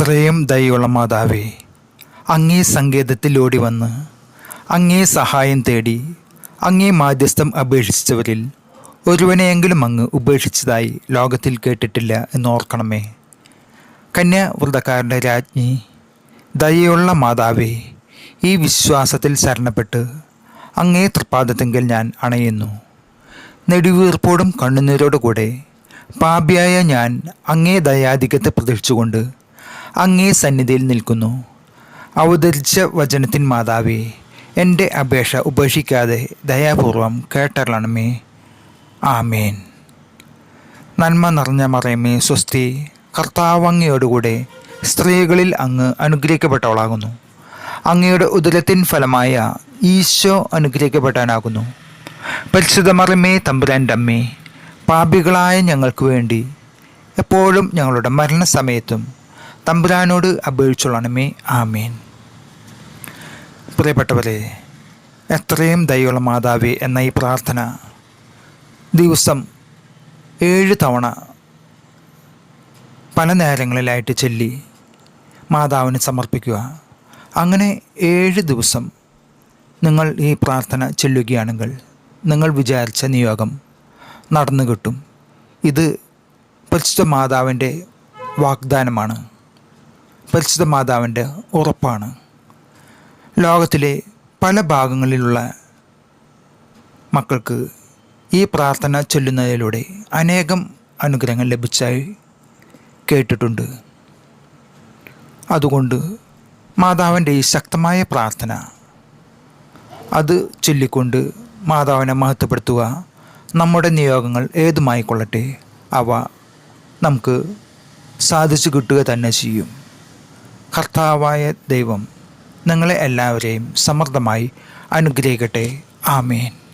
എത്രയും ദയുള്ള മാതാവേ അങ്ങേ സങ്കേതത്തിൽ ഓടി വന്ന് അങ്ങേ സഹായം തേടി അങ്ങേ മാധ്യസ്ഥം അപേക്ഷിച്ചവരിൽ ഒരുവനെയെങ്കിലും അങ്ങ് ഉപേക്ഷിച്ചതായി ലോകത്തിൽ കേട്ടിട്ടില്ല എന്നോർക്കണമേ. കന്യാവ്രതക്കാരന്റെ രാജ്ഞി ദയയുള്ള മാതാവേ ഈ വിശ്വാസത്തിൽ ശരണപ്പെട്ട് അങ്ങേ തൃപ്പാദത്തെങ്കിൽ ഞാൻ അണയുന്നു. നെടുവീർപ്പോടും കണ്ണുനീരോടുകൂടെ പാപിയായ ഞാൻ അങ്ങേ ദയാധികത്തെ പ്രതീക്ഷിച്ചുകൊണ്ട് അങ്ങേ സന്നിധിയിൽ നിൽക്കുന്നു. അവതരിച്ച വചനത്തിൻ മാതാവേ എന്റെ അപേക്ഷ ഉപേക്ഷിക്കാതെ ദയാപൂർവം കേട്ടറിയണമേ. ആമേൻ. നന്മ നിറഞ്ഞ മറയമേ സ്വസ്തി കർത്താവങ്ങയോടുകൂടെ സ്ത്രീകളിൽ അങ്ങ് അനുഗ്രഹിക്കപ്പെട്ടവളാകുന്നു. അങ്ങയുടെ ഉദരത്തിൻ ഫലമായ ഈശോ അനുഗ്രഹിക്കപ്പെട്ടാനാകുന്നു പരിശുദ്ധ മറിമേ തമ്പുരാന്റെ അമ്മേ പാപികളായ ഞങ്ങൾക്ക് വേണ്ടി എപ്പോഴും ഞങ്ങളുടെ മരണസമയത്തും തമ്പുരാനോട് അപേക്ഷിച്ചോളണമേ ആമേൻ. പ്രിയപ്പെട്ടവരെ എത്രയും ദയുള്ള മാതാവേ എന്ന ഈ പ്രാർത്ഥന ദിവസം ഏഴ് തവണ പല നേരങ്ങളിലായിട്ട് ചൊല്ലി മാതാവിന് സമർപ്പിക്കുക. അങ്ങനെ ഏഴ് ദിവസം നിങ്ങൾ ഈ പ്രാർത്ഥന ചൊല്ലുകയാണെങ്കിൽ നിങ്ങൾ വിചാരിച്ച നിയോഗം നടന്നു കിട്ടും ഇത് പരിശുദ്ധ മാതാവിന്റെ വാഗ്ദാനമാണ്. പരിശുദ്ധ മാതാവിന്റെ ഉറപ്പാണ്. ലോകത്തിലെ പല ഭാഗങ്ങളിലുള്ള മക്കൾക്ക് ഈ പ്രാർത്ഥന ചൊല്ലുന്നതിലൂടെ അനേകം അനുഗ്രഹങ്ങൾ ലഭിച്ചായി കേട്ടിട്ടുണ്ട്. അതുകൊണ്ട് മാതാവിന്റെ ഈ ശക്തമായ പ്രാർത്ഥന അത് ചൊല്ലിക്കൊണ്ട് മാതാവിനെ മഹത്വപ്പെടുത്തുക നമ്മുടെ നിയോഗങ്ങൾ ഏതുമായിക്കൊള്ളട്ടെ അവ നമുക്ക് സാധിച്ചു കിട്ടുക തന്നെ ചെയ്യും. കർത്താവായ ദൈവം നിങ്ങളെ എല്ലാവരെയും സമൃദ്ധമായി അനുഗ്രഹിക്കട്ടെ. ആമേൻ.